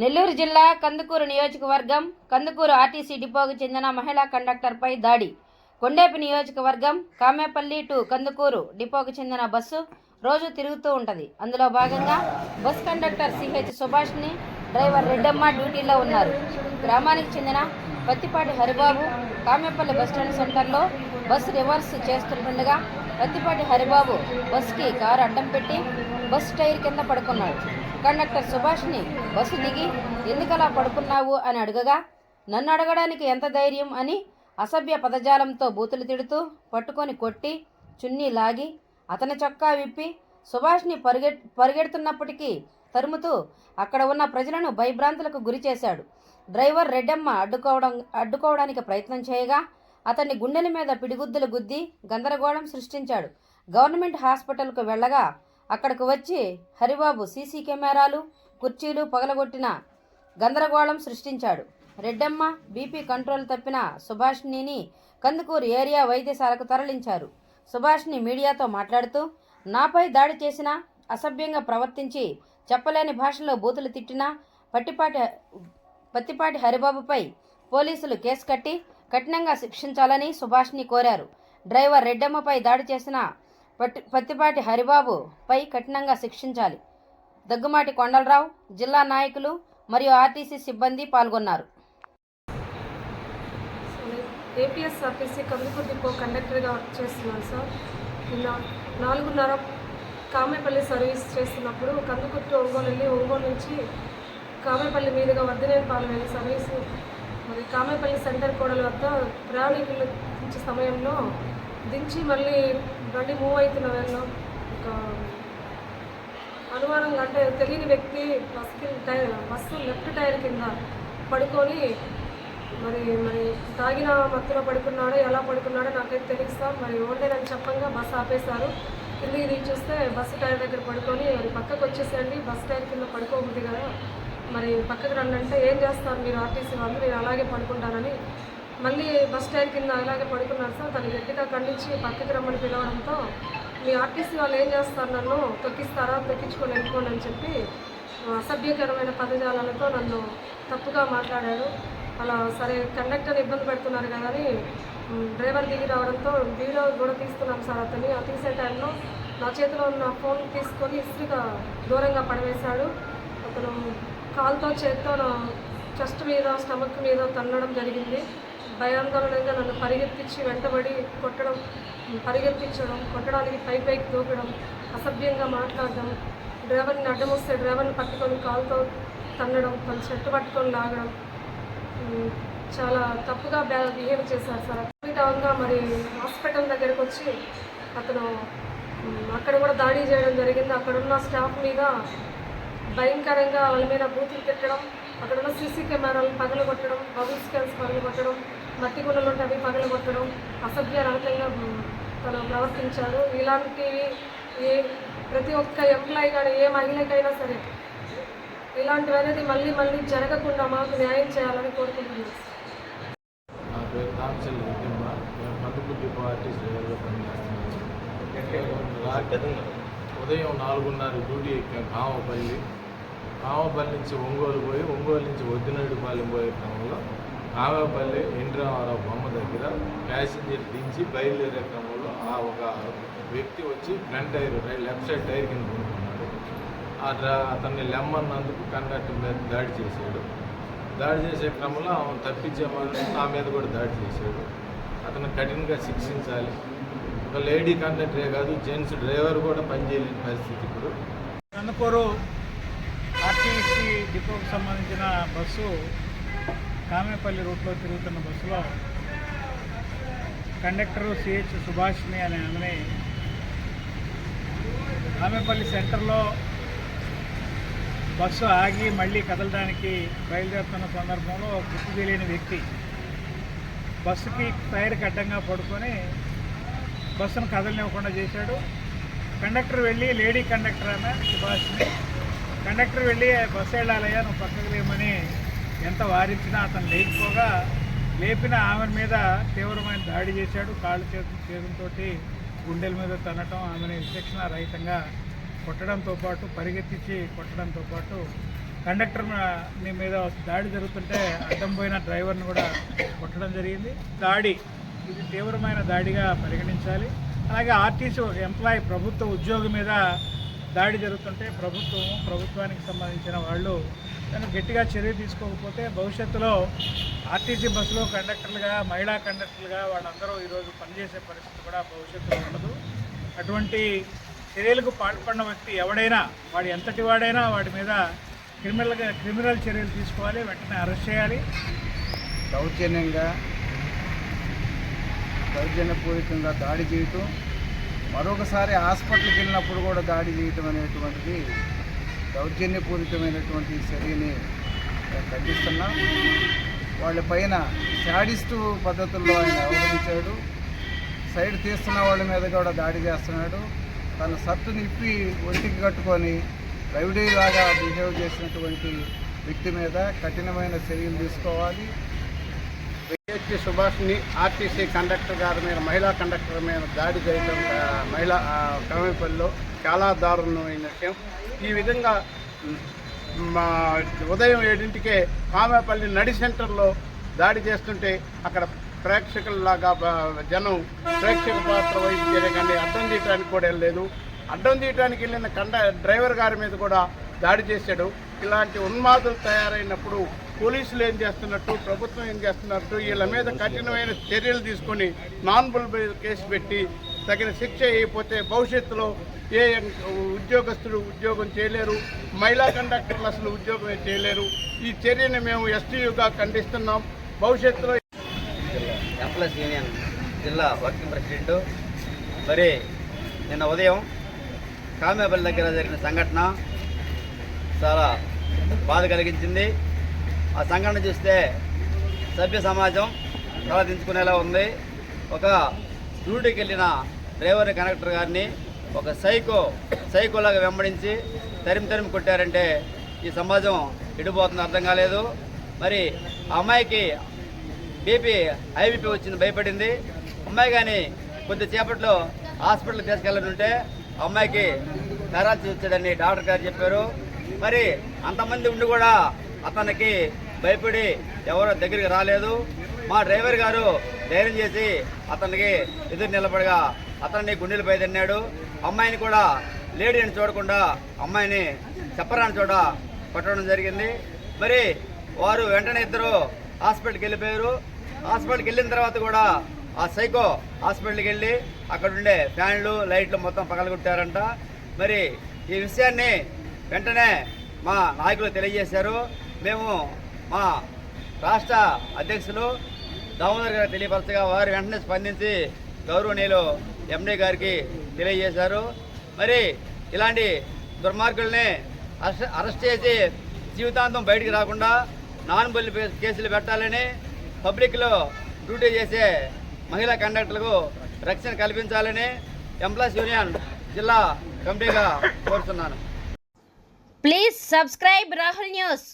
నెల్లూరు జిల్లా కందుకూరు నియోజకవర్గం కందుకూరు ఆర్టీసీ డిపోకు చెందిన మహిళా కండక్టర్పై దాడి. కొండేపి నియోజకవర్గం కామేపల్లి టు కందుకూరు డిపోకు చెందిన బస్సు రోజు తిరుగుతూ ఉంటుంది. అందులో భాగంగా బస్ కండక్టర్ సిహెచ్ సుభాష్ని డ్రైవర్ రెడ్డమ్మ డ్యూటీలో ఉన్నారు. గ్రామానికి చెందిన పత్తిపాటి హరిబాబు కామేపల్లి బస్టాండ్ సెంటర్లో బస్సు రివర్స్ చేస్తుండగా పత్తిపాటి హరిబాబు బస్కి కారు అడ్డం పెట్టి బస్సు టైర్ కింద పడుకున్నాడు. కండక్టర్ సుభాష్ని బస్సు దిగి ఎందుకలా పడుకున్నావు అని అడగగా నన్ను అడగడానికి ఎంత ధైర్యం అని అసభ్య పదజాలంతో బూతులు తిడుతూ పట్టుకొని కొట్టి చున్నీ లాగి అతని చొక్కా విప్పి సుభాష్ని పరిగె పరిగెడుతున్నప్పటికీ తరుముతూ అక్కడ ఉన్న ప్రజలను భయభ్రాంతులకు గురి చేశాడు. డ్రైవర్ రెడ్డమ్మ అడ్డుకోవడం అడ్డుకోవడానికి ప్రయత్నం చేయగా అతన్ని గుండెల మీద పిడిగుద్దులు గుద్ది గందరగోళం సృష్టించాడు. గవర్నమెంట్ హాస్పిటల్కు వెళ్ళగా అక్కడకు వచ్చి హరిబాబు సీసీ కెమెరాలు కుర్చీలు పగలగొట్టిన గందరగోళం సృష్టించాడు. రెడ్డమ్మ బీపీ కంట్రోల్ తప్పిన సుభాష్నిని కందుకూరు ఏరియా వైద్యశాలకు తరలించారు. సుభాష్ని మీడియాతో మాట్లాడుతూ నాపై దాడి చేసిన అసభ్యంగా ప్రవర్తించి చెప్పలేని భాషలో బూతులు తిట్టిన పట్టిపాటి పత్తిపాటి హరిబాబుపై పోలీసులు కేసు కట్టి కఠినంగా శిక్షించాలని సుభాష్ని కోరారు. డ్రైవర్ రెడ్డమ్మపై దాడి చేసిన పట్టి పత్తిపాటి హరిబాబు పై కఠినంగా శిక్షించాలి. దగ్గుమాటి కొండలరావు జిల్లా నాయకులు మరియు ఆర్టీసీ సిబ్బంది పాల్గొన్నారు. ఏపీఎస్ ఆర్టీసీ కందుకూరు డిపో కండక్టర్గా వర్క్ చేస్తున్నాను సార్. నిన్న నాలుగున్నర కామేపల్లి సర్వీస్ చేస్తున్నప్పుడు కందుకూరు టు ఒంగోలు వెళ్ళి ఒంగోలు నుంచి కామేపల్లి మీదుగా వద్దనే వెళ్ళి సర్వీసు మరి కామేపల్లి సెంటర్ కోడల వద్ద ప్రయాణికులు సమయంలో దించి మళ్ళీ బండి మూవ్ అవుతున్న వేళలో ఒక అనుమానం అంటే తెలియని వ్యక్తి బస్కి టైర్ బస్సు లెఫ్ట్ టైర్ కింద పడుకొని మరి మరి తాగిన మత్తులో పడుకున్నాడో ఎలా పడుకున్నాడో నాకైతే తెలుసు సార్. మరి ఓడేనని చెప్పంగా బస్సు ఆపేశారు. కిందకి దిగి చూస్తే బస్సు టైర్ దగ్గర పడుకొని మరి పక్కకు వచ్చేసేయండి బస్ టైర్ కింద పడుకోబుద్ది కదా. మరి పక్కకు రండి అంటే ఏం చేస్తారు మీరు ఆర్టీసీ వాళ్ళు? మీరు అలాగే పడుకుంటారని మళ్ళీ బస్ టైర్ కింద అలాగే పడుకున్నారు సార్. తను గట్టిగా ఖండించి పక్కకి రమ్మని పిలవడంతో మీ ఆర్టీసీ వాళ్ళు ఏం చేస్తారు నన్ను తొక్కిస్తారా? తొక్కించుకొని వెళ్ళిపోండి అని చెప్పి అసభ్యకరమైన పదజాలాలతో నన్ను తప్పుగా మాట్లాడాడు. అలా సరే కండక్టర్ ఇబ్బంది పెడుతున్నారు కదా అని డ్రైవర్ దిగి రావడంతో వీడియో కూడా తీస్తున్నాం సార్ అతన్ని. ఆ తీసే టైంలో నా చేతిలో ఉన్న ఫోన్ తీసుకొని ఇస్త్రీగా దూరంగా పడవేశాడు. అతను కాల్తో చేత్తో నా చెస్ట్ మీద స్టమక్ మీద తన్నడం జరిగింది. భయాందోళనంగా నన్ను పరిగెత్తించి వెంటబడి కొట్టడం పరిగెత్తించడం కొట్టడానికి పై పైకి దూకడం అసభ్యంగా మాట్లాడడం డ్రైవర్ని అడ్డం వస్తే డ్రైవర్ని పట్టుకొని కాల్తో తన్నడం తన చెట్టు పట్టుకొని లాగడం చాలా తప్పుగా బిహేవ్ చేశారు సార్. అవిధంగా మరి హాస్పిటల్ దగ్గరకు వచ్చి అతను అక్కడ కూడా దాడి చేయడం జరిగింది. అక్కడ ఉన్న స్టాఫ్ మీద భయంకరంగా వాళ్ళ మీద బూతులు తిట్టడం అక్కడ ఉన్న సీసీ కెమెరాలు పగలగొట్టడం బబుల్ స్కాన్స్ పగలగొట్టడం మట్టి గుండలు ఉంటే అవి పగలగొట్టడం అసభ్య రహితంగా తను ప్రవర్తించారు ఇలాంటివి ఏ ప్రతి ఒక్క ఎంప్లాయీ కానీ ఏ మహిళకైనా సరే ఇలాంటివి అనేది మళ్ళీ మళ్ళీ జరగకుండా మాకు న్యాయం చేయాలని కోరుకుంటున్నాను నా పేరు తామచల్ రెడ్డిమ్మ నేను కందుకుర్తి పార్టీ డ్రైవర్గా పనిచేస్తున్నాను. ఉదయం నాలుగున్నర డ్యూటీ ఎక్కాం కామపల్లి. కామపల్లి నుంచి ఒంగోలు పోయి ఒంగోలు నుంచి వద్దినడిపాలెం పోయే క్రమంలో కావేపల్లి ఇంద్రవరం బొమ్మ దగ్గర ప్యాసింజర్ దించి బయలుదేరే క్రమంలో ఆ ఒక వ్యక్తి వచ్చి front tyre left side tyre కింద కొనుక్కున్నాడు అతన్ని లెమ్మన్నందుకు కండక్టర్ మీద దాడి చేశాడు. దాడి చేసే క్రమంలో ఆమె తప్పించేవాడు నా మీద కూడా దాడి చేశాడు. అతను కఠినంగా శిక్షించాలి. ఒక లేడీ కండక్టరే కాదు జెంట్స్ డ్రైవర్ కూడా పనిచేయలేని పరిస్థితి ఇప్పుడు. కందుకూరు ఆర్టీసీ డిపోకు సంబంధించిన బస్సు కామేపల్లి రూట్లో తిరుగుతున్న బస్సులో కండక్టరు సిహెచ్ సుభాష్ని అనే ఆమెని ఆమెపల్లి సెంటర్లో బస్సు ఆగి మళ్ళీ కదలడానికి బయలుదేరుతున్న సందర్భంలో గుర్తు తెలియని వ్యక్తి బస్సుకి టైర్కి అడ్డంగా పడుకొని బస్సును కదలనివ్వకుండా చేశాడు. కండక్టర్ వెళ్ళి లేడీ కండక్టర్ అన్న సుభాష్ని కండక్టర్ వెళ్ళి బస్సు వెళ్ళాలయ్యా నువ్వు పక్కకు లేమని ఎంత వారించినా అతను లేకపోగా లేపిన ఆమె మీద తీవ్రమైన దాడి చేశాడు. కాళ్ళు చేతు చేతులతో గుండెల మీద తనటం ఆమెను విచక్షణ రహితంగా కొట్టడంతో పాటు పరిగెత్తించి కొట్టడంతో పాటు కండక్టర్ మీద దాడి జరుగుతుంటే అడ్డం పోయిన డ్రైవర్ని కూడా కొట్టడం జరిగింది. దాడి ఇది తీవ్రమైన దాడిగా పరిగణించాలి. అలాగే ఆర్టీసీ ఎంప్లాయీ ప్రభుత్వ ఉద్యోగి మీద దాడి జరుగుతుంటే ప్రభుత్వం ప్రభుత్వానికి సంబంధించిన వాళ్ళు తను గట్టిగా చర్య తీసుకోకపోతే భవిష్యత్తులో ఆర్టీసీ బస్సులో కండక్టర్లుగా మహిళా కండక్టర్లుగా వాళ్ళందరూ ఈరోజు పనిచేసే పరిస్థితి కూడా భవిష్యత్తులో ఉండదు. అటువంటి చర్యలకు పాల్పడిన వ్యక్తి ఎవడైనా వాడు ఎంతటి వాడైనా వాడి మీద క్రిమినల్గా క్రిమినల్ చర్యలు తీసుకోవాలి వెంటనే అరెస్ట్ చేయాలి. దౌర్జన్యంగా దౌర్జన్యపూరితంగా దాడి చేయటం మరొకసారి హాస్పిటల్కి వెళ్ళినప్పుడు కూడా దాడి చేయటం అనేటువంటిది దౌర్జన్యపూరితమైనటువంటి చర్యని మేము ఖండిస్తున్నాం. వాళ్ళ పైన శాడిస్టు పద్ధతుల్లో ఆయన వ్యవహరించాడు సైడ్ తీస్తున్న వాళ్ళ మీద కూడా దాడి చేస్తున్నాడు. తన సత్తుని ఇప్పి ఒంటికి కట్టుకొని రవిడీ లాగా బిహేవ్ చేసినటువంటి వ్యక్తి మీద కఠినమైన చర్యలు తీసుకోవాలి. పిహెచ్డి సుభాష్ని ఆర్టీసీ కండక్టర్ గారి మీద మహిళా కండక్టర్ మీద దాడి చేయడం మహిళా ఆ, కామేపల్లిలో చాలా దారుణమైన విషయం. ఈ విధంగా మా ఉదయం ఏడింటికే కామేపల్లి నడి సెంటర్లో దాడి చేస్తుంటే అక్కడ ప్రేక్షకుల్లాగా జనం ప్రేక్షక పాత్ర వహించారే కానీ అడ్డం తీయడానికి కూడా వెళ్ళలేదు. అడ్డం తీయడానికి వెళ్ళిన కండ డ్రైవర్ గారి మీద కూడా దాడి చేశాడు. ఇలాంటి ఉన్మాదులు తయారైనప్పుడు పోలీసులు ఏం చేస్తున్నట్టు ప్రభుత్వం ఏం చేస్తున్నట్టు వీళ్ళ మీద కఠినమైన చర్యలు తీసుకొని నాన్ బుల్బుల్ కేసు పెట్టి తగిన శిక్ష అయిపోతే భవిష్యత్తులో ఏ ఉద్యోగస్తులు ఉద్యోగం చేయలేరు మహిళా కండక్టర్లు అసలు ఉద్యోగం చేయలేరు. ఈ చర్యని మేము ఎస్టీయుగా ఖండిస్తున్నాం. భవిష్యత్తులో ఎంప్లాయీస్ యూనియన్ జిల్లా వర్కింగ్ ప్రెసిడెంట్. మరి నిన్న ఉదయం కామేపల్లి దగ్గర జరిగిన సంఘటన చాలా బాధ కలిగించింది. ఆ సంఘటన చూస్తే సభ్య సమాజం తలదించుకునేలా ఉంది. ఒక డ్యూటీకి వెళ్ళిన డ్రైవర్ కనెక్టర్ గారిని ఒక సైకో సైకోలాగా వెంబడించి తరిమి తరిమి కొట్టారంటే ఈ సమాజం ఎడిపోతుంది అర్థం కాలేదు. మరి ఆ అమ్మాయికి బీపీ ఐబీపీ వచ్చింది భయపడింది. అమ్మాయి కానీ కొద్దిసేపట్లో హాస్పిటల్కి తీసుకెళ్ళనుంటే అమ్మాయికి పారాలసిస్ వచ్చాడని డాక్టర్ గారు చెప్పారు. మరి అంతమంది ఉండి కూడా అతనికి భయపడి ఎవరో దగ్గరికి రాలేదు. మా డ్రైవర్ గారు ధైర్యం చేసి అతనికి ఎదురు నిలబడగా అతన్ని గుండెలపై తిన్నాడు. అమ్మాయిని కూడా లేడీ అని చూడకుండా అమ్మాయిని చెప్పరాని చోట పట్టడం జరిగింది. మరి వారు వెంటనే ఇద్దరు హాస్పిటల్కి వెళ్ళిపోయారు. హాస్పిటల్కి వెళ్ళిన తర్వాత కూడా ఆ సైకో హాస్పిటల్కి వెళ్ళి అక్కడ ఉండే ఫ్యాన్లు లైట్లు మొత్తం పగలగొట్టారంట. మరి ఈ విషయాన్ని వెంటనే మా నాయకులు తెలియజేశారు. మేము మా రాష్ట్ర అధ్యక్షులు దామోదర్ గారు తెలియపరచగా వారు వెంటనే స్పందించి గౌరవనీయులు ఎండీ గారికి తెలియజేశారు. మరి ఇలాంటి దుర్మార్గుల్ని అరెస్ట్ అరెస్ట్ చేసి జీవితాంతం బయటికి రాకుండా నాన్ బల్లి కేసులు పెట్టాలని పబ్లిక్లో డ్యూటీ చేసే మహిళా కండక్టర్లకు రక్షణ కల్పించాలని ఎంప్లాయీస్ యూనియన్ జిల్లా కమిటీగా కోరుతున్నాను. Please subscribe Rahul news.